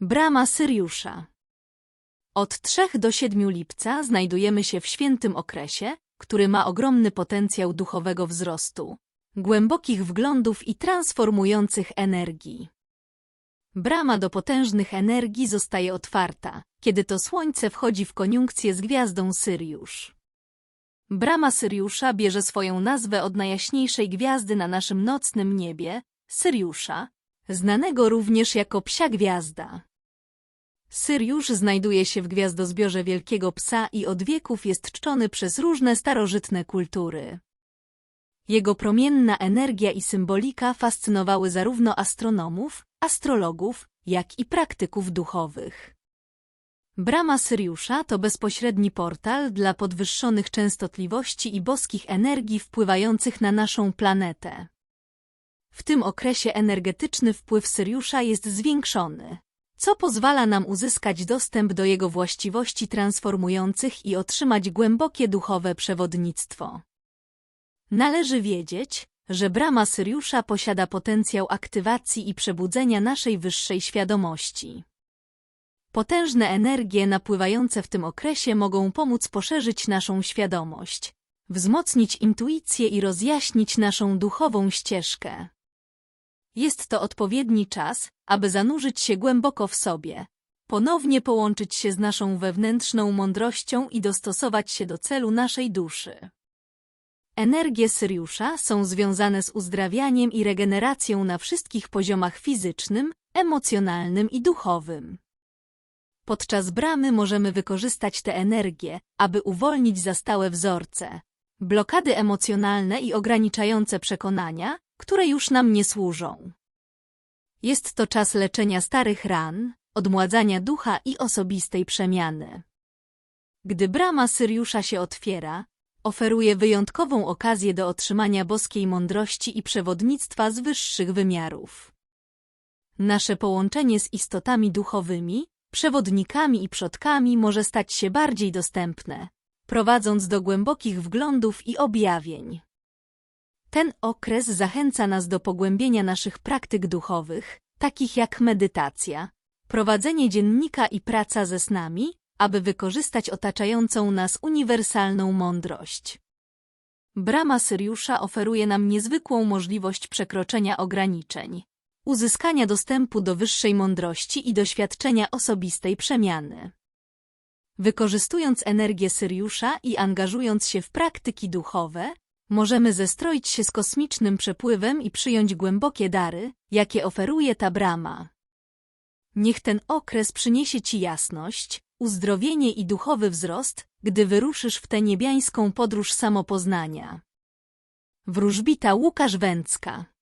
Brama Syriusza Od 3 do 7 lipca znajdujemy się w świętym okresie, który ma ogromny potencjał duchowego wzrostu, głębokich wglądów i transformujących energii. Brama do potężnych energii zostaje otwarta, kiedy to Słońce wchodzi w koniunkcję z gwiazdą Syriusz. Brama Syriusza bierze swoją nazwę od najjaśniejszej gwiazdy na naszym nocnym niebie, Syriusza, znanego również jako Psia Gwiazda. Syriusz znajduje się w gwiazdozbiorze Wielkiego Psa i od wieków jest czczony przez różne starożytne kultury. Jego promienna energia i symbolika fascynowały zarówno astronomów, astrologów, jak i praktyków duchowych. Brama Syriusza to bezpośredni portal dla podwyższonych częstotliwości i boskich energii wpływających na naszą planetę. W tym okresie energetyczny wpływ Syriusza jest zwiększony, co pozwala nam uzyskać dostęp do jego właściwości transformujących i otrzymać głębokie duchowe przewodnictwo. Należy wiedzieć, że brama Syriusza posiada potencjał aktywacji i przebudzenia naszej wyższej świadomości. Potężne energie napływające w tym okresie mogą pomóc poszerzyć naszą świadomość, wzmocnić intuicję i rozjaśnić naszą duchową ścieżkę. Jest to odpowiedni czas, aby zanurzyć się głęboko w sobie, ponownie połączyć się z naszą wewnętrzną mądrością i dostosować się do celu naszej duszy. Energie Syriusza są związane z uzdrawianiem i regeneracją na wszystkich poziomach fizycznym, emocjonalnym i duchowym. Podczas bramy możemy wykorzystać tę energię, aby uwolnić zastałe wzorce, blokady emocjonalne i ograniczające przekonania, które już nam nie służą. Jest to czas leczenia starych ran, odmładzania ducha i osobistej przemiany. Gdy brama Syriusza się otwiera, oferuje wyjątkową okazję do otrzymania boskiej mądrości i przewodnictwa z wyższych wymiarów. Nasze połączenie z istotami duchowymi, przewodnikami i przodkami może stać się bardziej dostępne, prowadząc do głębokich wglądów i objawień. Ten okres zachęca nas do pogłębienia naszych praktyk duchowych, takich jak medytacja, prowadzenie dziennika i praca ze snami, aby wykorzystać otaczającą nas uniwersalną mądrość. Brama Syriusza oferuje nam niezwykłą możliwość przekroczenia ograniczeń, uzyskania dostępu do wyższej mądrości i doświadczenia osobistej przemiany. Wykorzystując energię Syriusza i angażując się w praktyki duchowe, możemy zestroić się z kosmicznym przepływem i przyjąć głębokie dary, jakie oferuje ta brama. Niech ten okres przyniesie Ci jasność, uzdrowienie i duchowy wzrost, gdy wyruszysz w tę niebiańską podróż samopoznania. Wróżbita Łukasz Węcka